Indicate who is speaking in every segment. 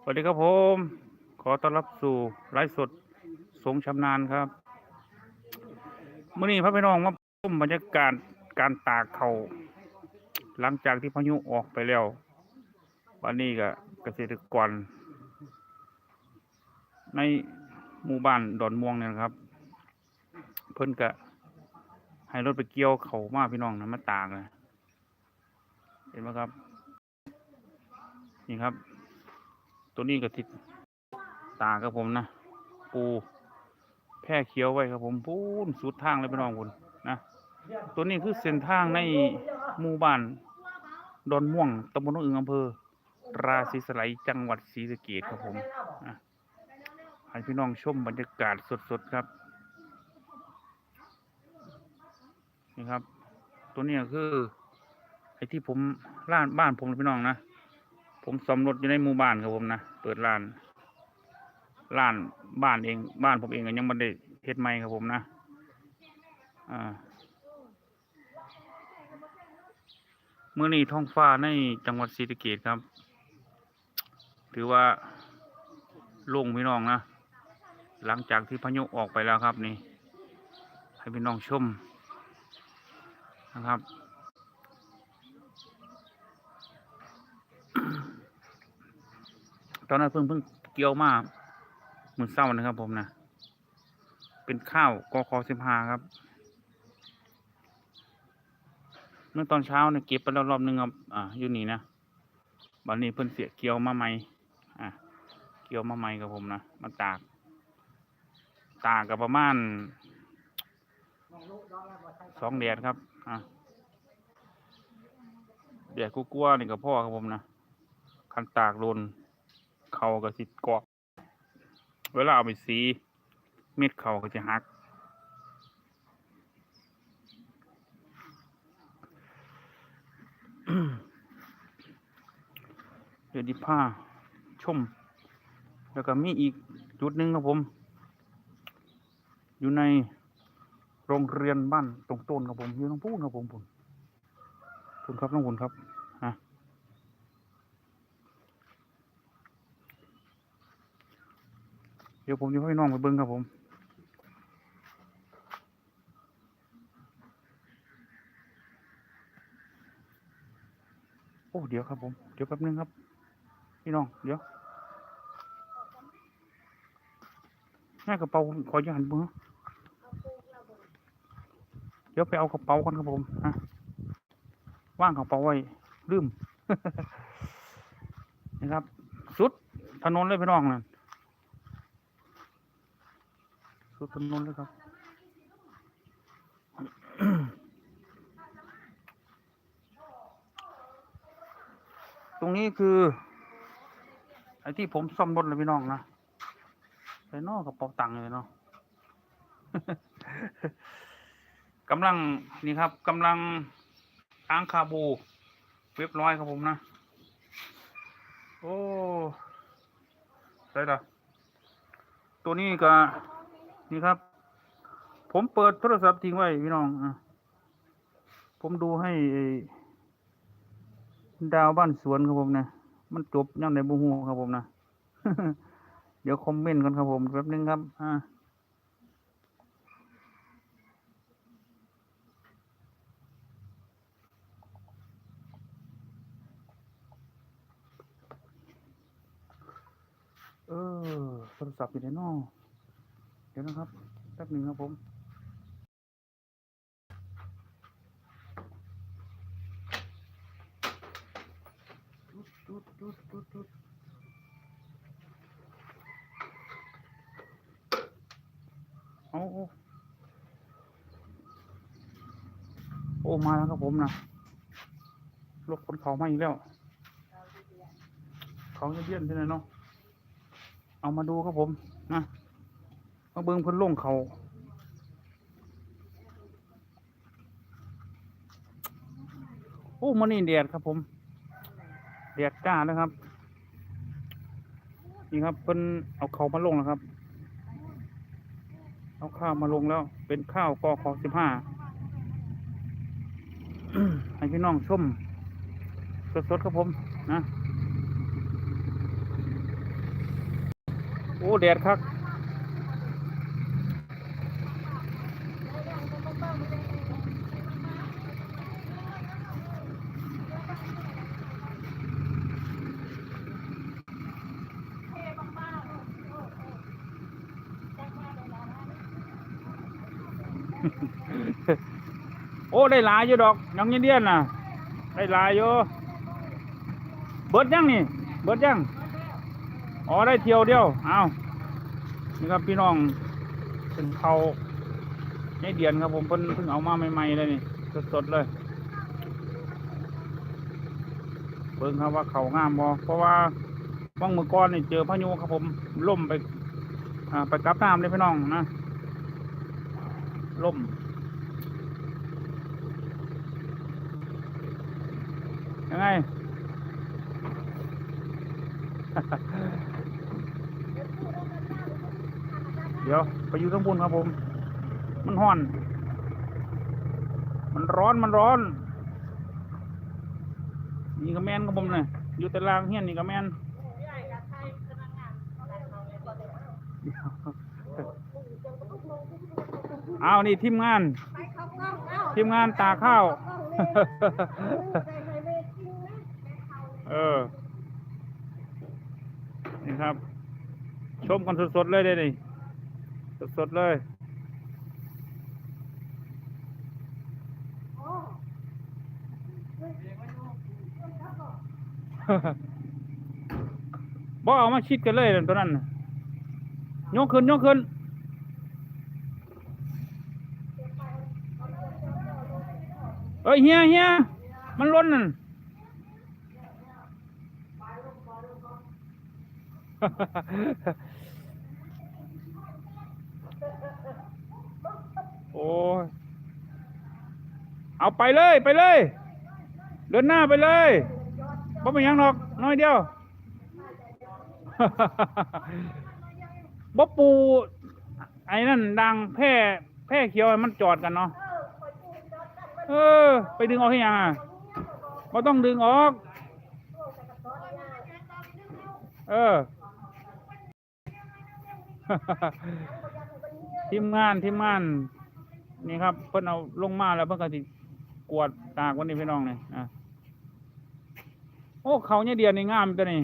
Speaker 1: สวัสดีครับผม ขอต้อนรับสู่ไลฟ์สดสงชำนาญครับเมื่อนี้พระพี่น้องมาชมบรรยากาศการตากเขาหลังจากที่พายุออกไปแล้ว วันนี้ก็เกษตรกร ในหมู่บ้านดอนม่วงเนี่ยครับ เพิ่นก็ให้รถไปเกี่ยวเขามาพี่น้องนะมาตากนะเห็นไหมครับ นี่ครับ ตัวนี้ก็ติดตาครับผมนะ ปู แพร่เขียวไว้ครับผมพูนสุดทางเลยพี่น้องคุณนะตัวนี้คือเส้นทางในหมู่บ้านดอนม่วงตำบลหนองอึงอำเภอ ราศีสไลจังหวัดศรีสะเกษครับผมอะให้พี่น้องชมบรรยากาศสดๆครับ นี่ครับ ตัวนี้คือไอ้ที่ผมร้านบ้านผมพี่น้องนะ ผมสมรถอยู่ในหมู่บ้านครับผมนะ เปิดร้าน ร้านบ้านเอง บ้านผมเองยังไม่ได้เฮ็ดใหม่ครับผมนะ อ่าเมื่อนี้ท้องฟ้าในจังหวัดศรีสะเกษครับ ถือว่าโล่งพี่น้องนะ หลังจากที่พายุออกไปแล้วครับนี่ ให้พี่น้องชมนะครับ ตอนนั้นเพิ่งเพิ่งเกี่ยวมาหมือเศร้านะครับ ผมนะเป็นข้าวกอคอสิบหาครับ เมื่อตอนเช้าเนี่ยเก็บไปแล้วรอบนึงครับอ่าอยู่นี่นะวันนี้เพิ่นเสียเกี่ยวมาใหม่อ่าเกี่ยวมาใหม่ครับผมนะมาตาก ตากกับประมาณสองแดดครับอ่าแดดกลัวๆนี่กับพ่อครับผมนะคันตากโดน เขาก็สิเกาะเวลาเอาไปสี เม็ดเขาก็จะหัก เดี๋ยวดิผ้าชม แล้วก็มีอีกจุดหนึ่งครับผม อยู่ในโรงเรียนบ้านตรงต้นครับผม อยู่ตรงพูนครับผมผมคุณครับน้องคุณครับฮะ เดี๋ยวผมจะให้น้องไปเบิ้งครับผมโอ้เดี๋ยวครับผมเดี๋ยวแป๊บนึงครับ พี่น้องเดี๋ยวแม่กระเป๋าขออย่าหันมือเดี๋ยวไปเอากระเป๋ากันครับผมฮะว่างกระเป๋าไว้ลืมนะครับ สุดถนนเลยพี่น้องนะ สุดถนนเลยครับตรงนี้คือ ไอ้ที่ผมซ่อมรถเลยพี่น้องนะไปนอกกับเป๋าตังค์เลยเนาะกำลังนี่ครับกำลังอ้างคาบูเรียบร้อยครับผมนะ โอ้ใช่ละตัวนี้ก็ นี่ครับ ผมเปิดโทรศัพท์ทิ้งไว้พี่น้องอผมดูให้ดาวบ้านสวนครับผมนะมันจบยังในบูฮูครับผมนะเดี๋ยวคอมเมนต์กันครับผมแป๊บนึงครับ อ่าเออโทรศัพท์อยู่ในนอก เดี๋ยวนะครับแป๊บหนึ่งครับผมจุดจุดจุดจุดเอาโอ้โอ้มาแล้วครับผมนะรถคนเขามาอีกแล้วเขาจะเบี้ยนใช่ไหมเนาะเอามาดูครับผมนะ มาเบิ้งเพิ่นลงเขาโอ้มันนี่แดดครับผมแดดจ้านะครับ นี่ครับเพิ่นเอาเขามาลงแล้วครับ เอาข้าวมาลงแล้ว เป็นข้าวกอขอสิบห้าให้พี่น้องชมสดๆครับผมนะ โอ้แดดครับ ได้หลายอยู่ดอกน้องยินเดียนน่ะ ได้หลายอยู่เบิดยังนี่ เบิดยังอ๋อได้เที่ยวเดียวเอานี่ครับพี่น้องเป็นเขาในเดียนครับผมเพิ่นเพิ่งเอามาใหม่ๆเลยนี่สดๆเลยเบิ่งครับว่าเขางามบ่เพราะว่าว่างมือก้อนนี่เจอพายุครับผมล่มไป อ่าไปกลับน้ำเลยพี่น้องนะล่ม ยังไง เดี๋ยวไปอยู่ข้างบนครับผม มันห้อน มันร้อนมันร้อน นี่ก็แมนครับผมเลยอยู่แต่ล่างเฮียนนี่ก็แมนเอานี่ทีมงาน ทีมงานตาข้าว เออ นี่ครับ ชมกันสดๆเลยเด้นี่ สดๆเลยบ่เอามาชิดกันเลยนั่นตัวนั้นยกขึ้นยกขึ้นเอ้ยเฮียเฮียมันล้นนั่น โอ้เอาไปเลยไปเลย เดินหน้าไปเลยบ่เป็นยังหรอกน้อยเดียวบ่ปู ไอ้นั่นดังแพร่แพร่เขียวมันจอดกันเนาะเออ ไปดึงออกให้ยังอะบ่ต้องดึงออก เออ ทีมงานทีมงาน นี่ครับ เพิ่นเอาลงมาแล้วเพิ่นก็สิกวดตากวันนี้พี่น้องนี่อะโอ้เขาเนี่ยเดียนนี่งามตัวนี้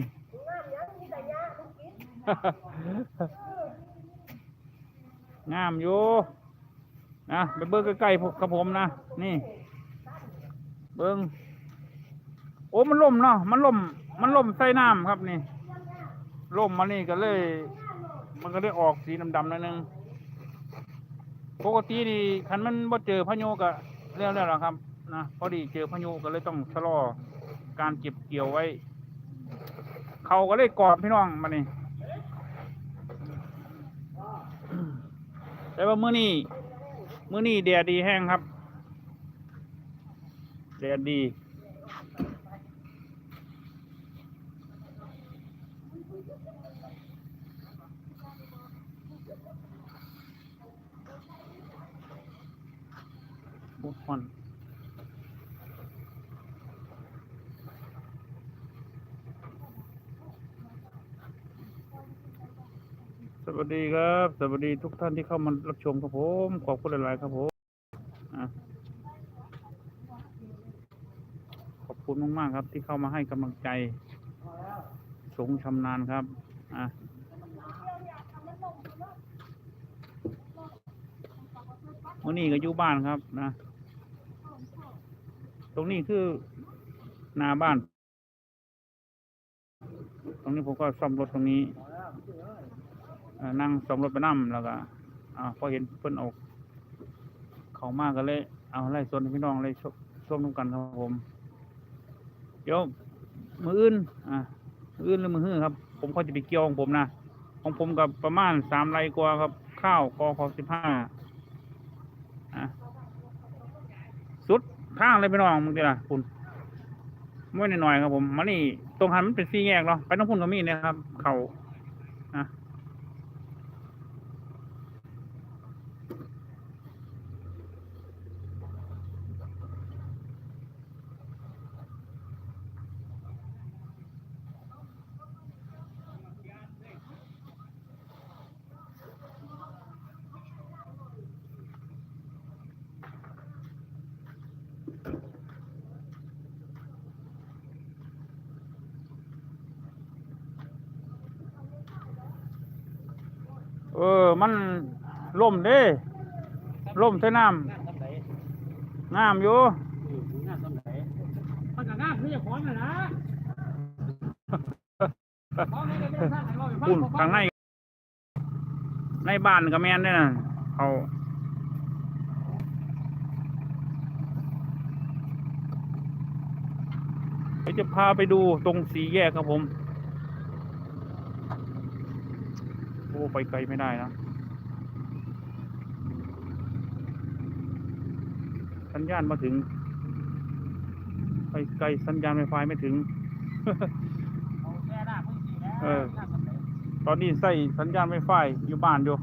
Speaker 1: งามอยู่นะไปเบิ้งใกล้ๆกับผมนะนี่ เบิ้งโอ้มันล่มเนาะมันล่ม มันล่มใส่น้ำครับนี่ล่มมานี่ก็เลย มันก็ได้ออกสีดำๆหนิดนึงปกติดีคันมันบ่เจอพายุก็เรื่องแล้วล่ะครับนะพอดีเจอพายุก็เลยต้องชะลอการเก็บเกี่ยวไว้ เขาก็เลยกอดพี่น้องมานี่แต่ว่ามื้อนี้มื้อนี้แดดดีแห้งครับแดดดี บุคคลสวัสดีครับ สวัสดีทุกท่านที่เข้ามารับชมครับผม ขอบคุณหลาย ๆ ครับผมขอบคุณมาก ๆ ครับ ที่เข้ามาให้กำลังใจ สงชำนาญครับอะวันนี้ก็อยู่บ้านครับนะ ตรงนี้คือหนาบ้าน ตรงนี้ผมก็ซ่อมรถตรงนี้นั่งซ่อมรถไปนั่มแล้วก็อ่าพอเห็นเพิ่นออก เขามากก็เลย เอาไล่ส่วนพี่น้องเลยช่วงนุ่กันครับผมเดี๋ยวมืออื่น อ่ามืออื่นหรือมือฮื้อครับ ผมเขาจะไปเกี่ยวของผมนะของผมกับประมาณสามไรกว่าครับ ข้าวกอขอสิบห้าอะสุด ทางเลยไปน้องมึงดีล่ะคุณไม่หน่อยครับผมมานี่ตรงหันมันเป็นสี่แยกเนาะไปน้องพุ่นก็มีนะครับ เขาอะ ออ มันล่มเด้ล่มใส่น้
Speaker 2: งานทำไหนำ
Speaker 1: งามอยู่
Speaker 2: อืมงานทำไหนมันก็งานเพื่อจะของน่ะนะของนี่ก็ไม่ได้สร้างให้เราไปฟั
Speaker 1: คุณ
Speaker 2: บ่ฟั
Speaker 1: ข้างในในบ้านก็แม่นเด้น่ะเขาเดี๋ยวจะพาไปดูตรงสีแยกครับผม โอ้ ไปไกลไม่ได้นะ สั ญญาณมาถึง ไปไกลสัญญาณไฟฟ้าไม่ถึง
Speaker 2: เอ
Speaker 1: อ ตอนนี้ใส่สัญญาณไฟฟ้าอยู่บ้านอยู่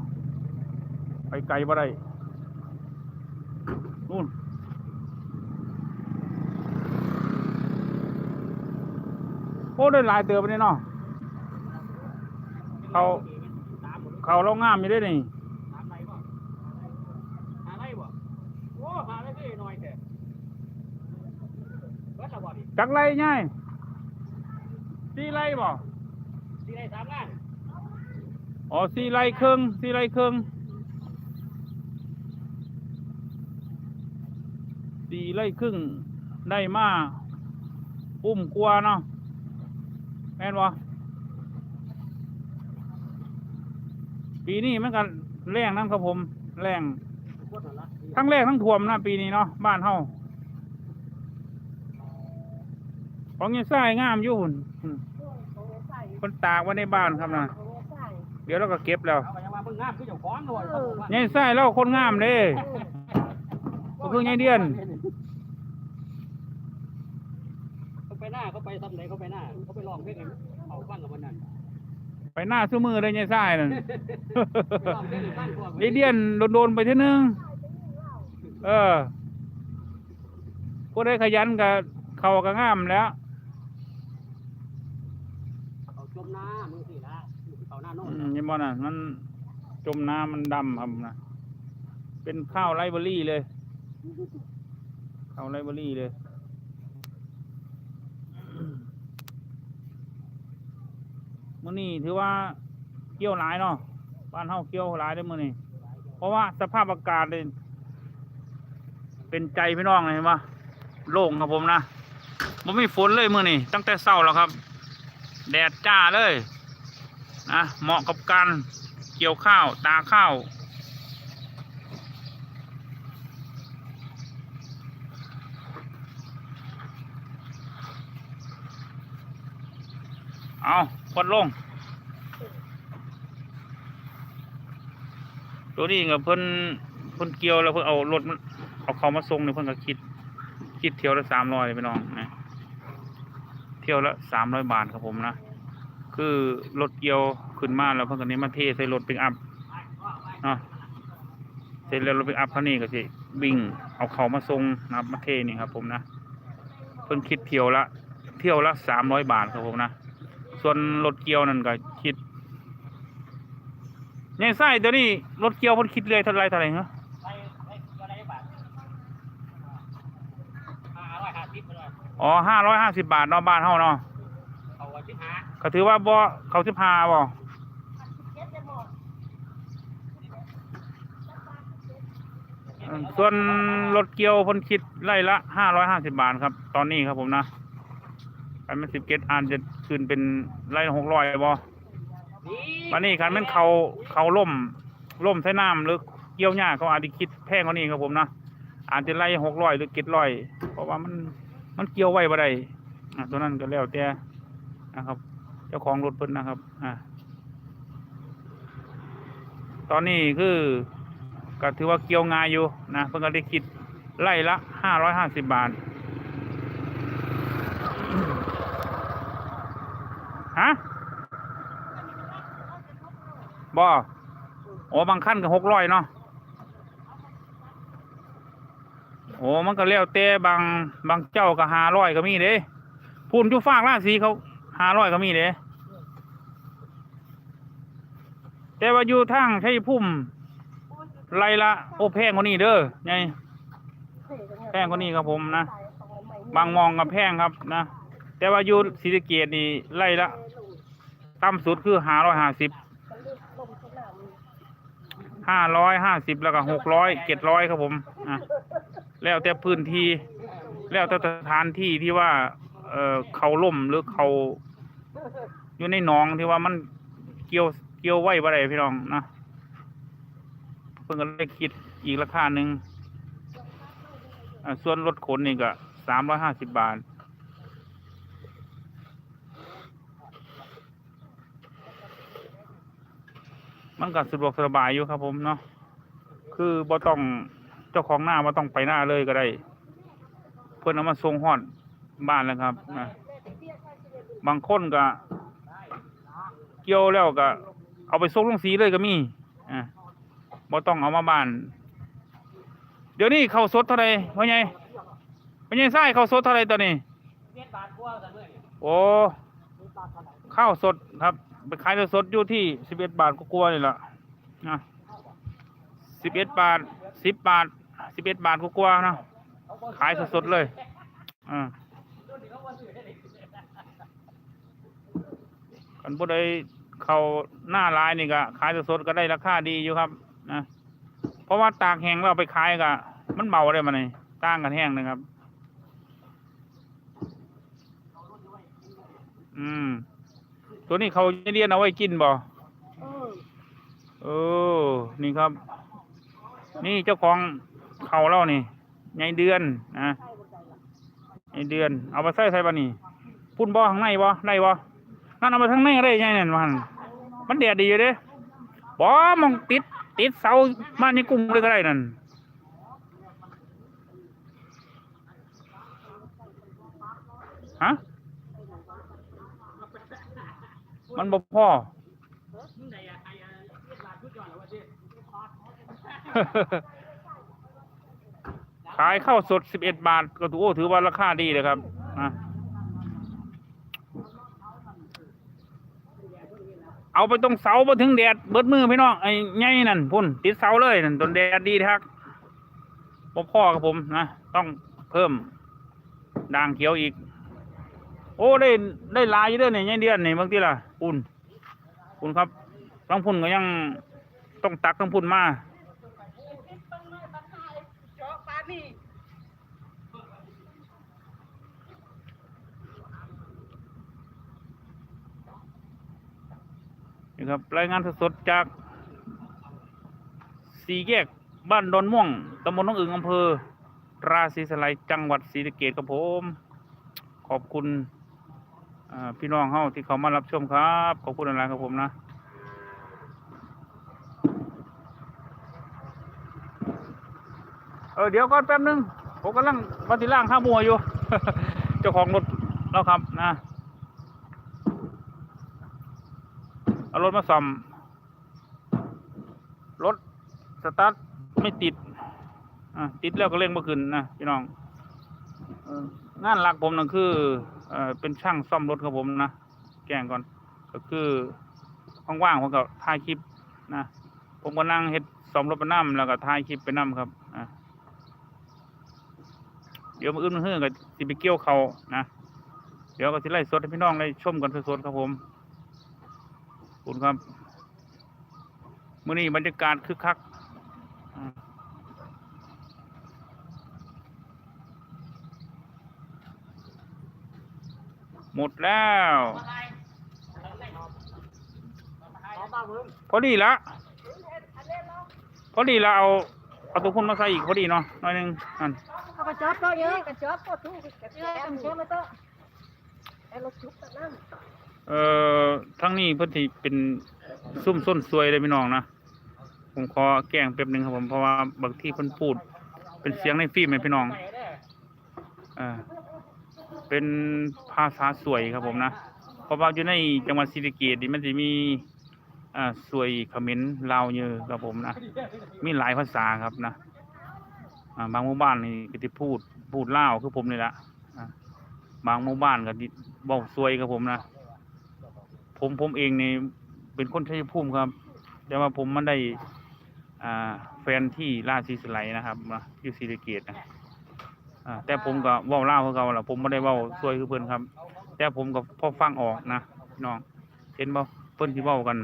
Speaker 1: ไปไกลบ่ได้นู่นโอ้ได้หลายเติบเลยเนาะเขา เขาเรางามอยู่ได้นี่
Speaker 2: ตามไรบ่หาไรบ่โอ้หาไรก็น้อยแต่วัดละบ่ดิ
Speaker 1: จักไรง่ายสี่ไรบ่
Speaker 2: ที่ได้สามงาน
Speaker 1: อ๋อสี่ไรครึ่งสี่ไรครึ่งสี่ไรครึ่งได้มาอุ้มกลัวเนาะแม่นบ่ปีนี้มันกันแรงนั่นครับผม แรง
Speaker 2: โคตรละ
Speaker 1: ทั้งแรงทั้งท่วมนะปีนี้เนาะบ้านเฮา ของยังใส่งามอยู่หุ่นหุ่นคนตากไว้ในบ้านครับนะเดี๋ยวเราก็เก็บแล้ว
Speaker 2: เอาไปยังว่าเบิ่งงามคือเจ้าของด้วยเขาบอกว่า
Speaker 1: ยังใส่แล้วคนงามเด้ก็คือยายเดียน
Speaker 2: เขาไปหน้าเขาไปทำไหนเขาไปหน้าเขาไปลองเพลงให้เขาฟังกับมันนั่น
Speaker 1: ไปหน้าซื้อมือเลยยังใส่นั่น
Speaker 2: ไปลองเพลงให้ฟังพวก
Speaker 1: ยายเดียนโดนๆไปเทีนึงเออผู้ได้ขยันกับเขาก็งามแล้ว
Speaker 2: เขาจมน้ำมึงสิละเขา หน้าโน่
Speaker 1: อื
Speaker 2: น
Speaker 1: มยังบ่น่ะมันจมน้ำมันดำครับนะเป็นข้าวไรเบอรี่เลย ข้าวไรเบอรี่เลยมื้อนี้ถือว่าเกี่ยวหลายเนาะบ้านเฮาเกี่ยวหลายเด้มื้อนี้เพราะว่าสภาพอากาศเลยเป็นใจพี่น้องเลยเห็นปะโล่งครับผมนะมันไม่ฝนเลยมื้อนี้ตั้งแต่เช้าแล้วครับ แดดจ้าเลย นะเหมาะกับการเกี่ยวข้าวตาข้าวเอาพดลง ตัวนี้กับเพิ่นเพิ่นเกี่ยวแล้วเพิ่นเอารถมันเอาเขามาส่งเนี่ยเพิ่นก็คิด คิดเที่ยวละสามร้อยไปน้องนะเที่ยวละสามร้อยบาทครับผมนะ คือรถเกี่ยวขึ้นมาแล้วเพิ่นก็นี้มาเทใส่รถปิกอัพเนาะเสร็จแล้วรถปิกอัพคันนี้ก็สิวิ่งเอาเขามาส่งนะครับมาเทนี่ครับ ผมนะเพิ่นคิดเที่ยวละเที่ยวละสามร้อยบาทครับผมนะส่วนรถเกี่ยวนั่นก็คิดยังไส้ตัวนี้รถเกี่ยวเพิ่นคิดเลยเท่าไรเท่าไรเหรอ
Speaker 2: ไปไปก็ได้บาทห้าร้อยห้าสิบไปเลย
Speaker 1: อ๋อห้าร้อยห้าสิบบาทเนาะบ้านเฮาเนาะ
Speaker 2: สิบห้า
Speaker 1: ก็ถือว่าบ่เขาสิพาบ่อืมส่วนรถเกี่ยวพิ่นคิดไล่ละห้าร้อยห้าสิบบาทครับ ตอนนี้ครับผมนะคันมันสิบเกตอันจะขึ้นเป็นไล่หกร้อยบ่วันนี้คันแมันเขาเขาล่มล่มใส่น้ำหรือเกี่ยวหญ้าเขาอาจจะคิดแพงกว่านี้ครับผมนะอาจจะไล่หกร้อยหรือเจ็ดร้อยเพราะว่ามันมันเกี่ยวไว้บ่ได้อะตัวนั้นก็แล้วแต่นะครับ เจ้าของรถเพิ่นนะครับ อ่า ตอนนี้คือก็ถือว่าเกี่ยวงายอยู่นะเพิ่นก็ได้คิดไล่ละห้าร้อยห้าสิบบาท ฮะบ่โอ้บางขั้นก็หกร้อยเนาะโอ้มันก็แล้วแต่บางบางเจ้าก็หาร้อยก็มีเด้พูนอยู่ฝากราสีเขา ห้าร้อยก็มีเด้แต่ว่าอยู่ทางใช้พุ่มไรละโอ้แพงกว่านี้เด้อไงแพงกว่านี้ครับผมนะบางมองกับแพงครับนะแต่ว่าอยู่ศรีสะเกดนี่ไล่ละต่ำสุดคือห้าร้อยห้าสิบห้าร้อยห้าสิบแล้วก็หกร้อยเจ็ดร้อยครับผมอะแล้วแต่พื้นที่ แล้วแต่สถานที่ที่ว่า เอ่อเขาล่มหรือเขา อยู่ในหนองที่ว่ามันเกี่ยวเกี่ยวไว้บ่ได้พี่น้องนะเพิ่งก็เลยคิดอีกราคาหนึ่งส่วนรถขนนี่ก็สามร้อยห้าสิบบาทมันก็สะดวกสบายอยู่ครับผมเนาะ คือบ่ต้องเจ้าของหน้าบ่ต้องไปหน้าเลยก็ได้ เพื่อนเอามาส่งฮอดบ้านแล้วครับนะ บางคนก็ เกี่ยวแล้วก็ เอาไปส่งลงสีเลยก็มีอ่าบ่ต้องเอามาบ้าน เดี๋ยวนี้ข้าวสดเท่าไรพ่อใหญ่พ่อใหญ่ไส้ข้าวสดเท่าไรตอนนี้โอ้ข้าวสดครับ ไปขายสดอยู่ที่สิบเอ็ดบาทก็กลัวนี่แหละนะสิบเอ็ดบาทสิบบาทสิบเอ็ดบาทก็กลัวนะขายสดๆเลยอ่า กันผู้ใดเขาหน้าร้ายนี่ก็ขายสดๆก็ได้ราคาดีอยู่ครับนะเพราะว่าตากแห้งเราไปขายก็มันเบาได้มาเลยต่างกันแห้งนะครับ อืม ตัวนี้เขาเรียนเอาไว้กินบ่
Speaker 2: เออ
Speaker 1: นี่ครับ นี่เจ้าของเขาเล่านี่ไงเดือนนะไงเดือน เอาไปใส่ใส่บ่นี่พุ่นบ่ข้างในบ่ได้บ่ นั่นเอาไปข้งในก็ได้ไงนั่นมันมันแดดดีอยู่เด้บ่มองติด ติดเสาบ้านนี้กุ้งเลยก็ได้นั่นฮะมันบ่พอ
Speaker 2: มึงไหนอะไอ้อะเจ็ดบาททุกอย่างเหรอ
Speaker 1: ขายข้าวสดสิบเอ็ดบาท ก็ถือโอ้ถือว่าราคาดีเลยครับนะ เอาไปตรงเสาไปถึงแดดเบิดมือพี่น้องไอ้ไงนั่นพุ่นติดเสาเลยนั่นตนแดดดีทักบพ่อกับผมนะต้องเพิ่มด่างเขียวอีก โอ้ได้ได้ลายเด้อเนี่ยไงเดือนนี่บางทีล่ะปุ่นปุ่นครับต้องพุ่นก็ยังต้องตักต้องพุ่นมา
Speaker 2: จอกปานี่
Speaker 1: นี่ครับรายงานสดจากสี่แยกบ้านดอนม่วงตำบลน้องอึ่งอำเภอ ราศีสไลยจังหวัดศรีสะเกษครับผม ขอบคุณพี่น้องเฮาที่เขามารับชมครับ ขอบคุณอะไรครับผมนะเออเดี๋ยวก่อนแป๊บนึง ผมกำลังมาติล่างข้าวมัวอยู่ เจ้าของรถแล้วครับนะ เอารถมาซ่อมรถสตาร์ทไม่ติดอะติดแล้วก็เร่งมาขึ้นนะพี่น้องงานหลักผมนั่นคือเป็นช่างซ่อมรถครับผมนะแกล้งก่อน ก็คือว่างๆผมก็ถ่ายคลิปนะผมก็นั่งเฮ็ดซ่อมรถไปนํแล้วก็ถ่ายคลิปไปนํครับเดี๋ยวมาอื่นมเฮือก็สิไปเกี่ยวเขานะเดี๋ยวก็สิไล่สดให้พี่น้องได้ชมกันสดๆครับผม คุณครับมื่อนี้บรรยากาศคึกคักหมดแล้วพอดีละพอดีละเอาเอาตัวคุณมาใส่อีกพอดีเนาะหน่อยนึงนั่น
Speaker 3: เอากระจอบก็เยอะกระจอบก็ทุกกระจอบกระจอบไม่ต้องไอ้รถจุกตะนั่น
Speaker 1: เอ่อทั้งนี้เพื่อที่เป็นซุ่มส้นซวยเลยพี่น้องนะผมขอแกล้งแป๊บหนึ่งครับผมเพราะว่าบางที่พิ่นพูด เป็นเสียงในฟิล์มไหมพี่น้อง
Speaker 2: อ่า
Speaker 1: เป็นภาษาสวยครับผมนะเพราะว่าอยู่ในจังหวัดศรีสะเกษนี่มันจะมีอ่าสวยเขมิ้นลาวเยอะครับผมนะมีหลายภาษาครับนะอ่าบางหมู่บ้านนี่ก็จะพูดพูดลาวคือผมนี่แหละบางหมู่บ้านก็ดิเว้าสวยครับผมนะ ผมผมเองนี่เป็นคนชัยภูมิครับ แต่ว่าผมมันได้อ่าแฟนที่ราชสีสไลนะครับนะอยู่ศรีสะเกษนะอ่าแต่ผมก็เว้าเล่าวคือเขาแหละผมไม่ได้เว้าซวยคือเพิ่นครับ แต่ผมก็พอฟังออกนะพี่น้องเห็นบ่เพิ่นที่เว้ากัน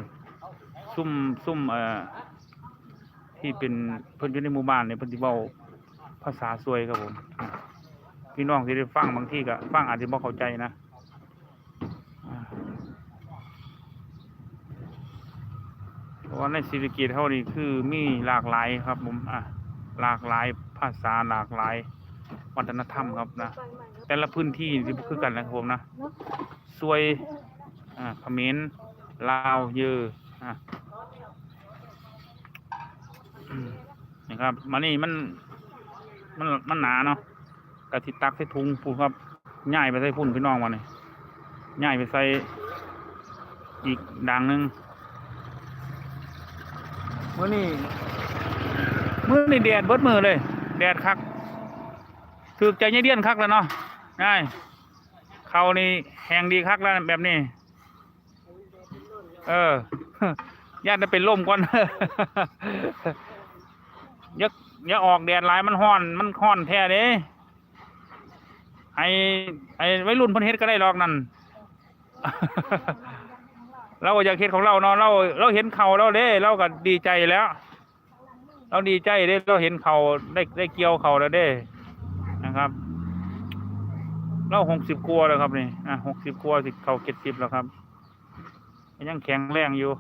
Speaker 1: ซุ่มซุ่มเอ่อที่เป็นเพิ่นอยู่ในหมู่บ้านเนี่ยเพิ่นสิเว้าภาษาซวยครับผม พี่น้องที่ได้ฟังบางที่ก็ฟังอาจจะบ่เข้าใจนะอ่า เพราะว่าในศิริกิจเฮานี่คือมีหลากหลายครับผมอะหลากหลายภาษาหลากหลายวัฒนธรรมครับนะแต่ละพื้นที่ที่คือกันนะครับผมนะซวยอ่าเขมรลาวเยออะนะครับมานี่มันมันมันหนาเนาะกะทิตักใส่ถุงพูนครับย่ายไปใส่พุ่นพี่น้องมานี่ย่ายไปใส่อีกด่างหนึ่ง มื่อนี่มื่อนี่แดดเบิดมือเลย แดดคักถือใจเย็นเดียนคักแล้วเนาะง่ายเขานี่แหงดีคักแล้วแบบนี้ เออญาติจะเป็นล่มก่อนย่าอย่าออกแดดหลายมันห้อน มันห้อนแท้เด้ไอไอไว้รุ่นพิ่นเฮ็ดก็ได้หรอกนั่น เราก็อยากเฮ็ดของเราเนาะเรา เราเห็นเขาเราเด้เราก็ดีใจแล้ว เราดีใจเด้เราเห็นเขาได้ได้เกี่ยวเขาแล้วเด้นะครับ เราหกสิบกว่าแล้วครับนี่อะหกสิบกว่าสิเขาเจ็ดสิบแล้วครับยังแข็งแรงอยู่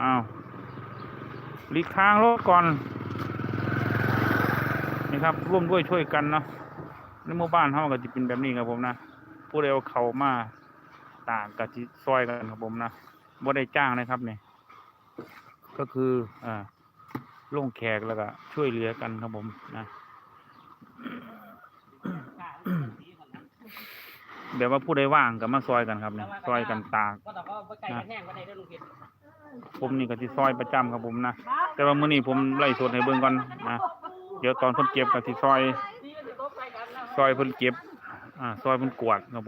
Speaker 1: อ้าวหลีกทางรถก่อน นี่ครับ ร่วมด้วยช่วยกันเนาะ ในหมู่บ้านเฮาก็จะเป็นแบบนี้ครับผมนะผู้ใดเอาเขามาต่างกับจิซอยกันครับผมนะบ่ได้จ้างนะครับเนี่ยก็คืออ่าลงแขกแล้วก็ช่วยเหลือกันครับผมนะแบบว่าผู้ใดว่างก็มาซอยกันครับเนี่ยซอยกันตาก
Speaker 2: ก็แต่ก็ไก่กันแห้งก็ได้เด้อลุงกิน
Speaker 1: ผมนี่ก็สิซอยประจำครับผมนะแต่ว่ามื้อนี้ผมไล่สดให้เบิ่งก่อนนะเดี๋ยวตอนเพิ่นเก็บก็สิซอย ซอยเพิ่นเก็บอ่าซอยเพิ่นกวาดครับผม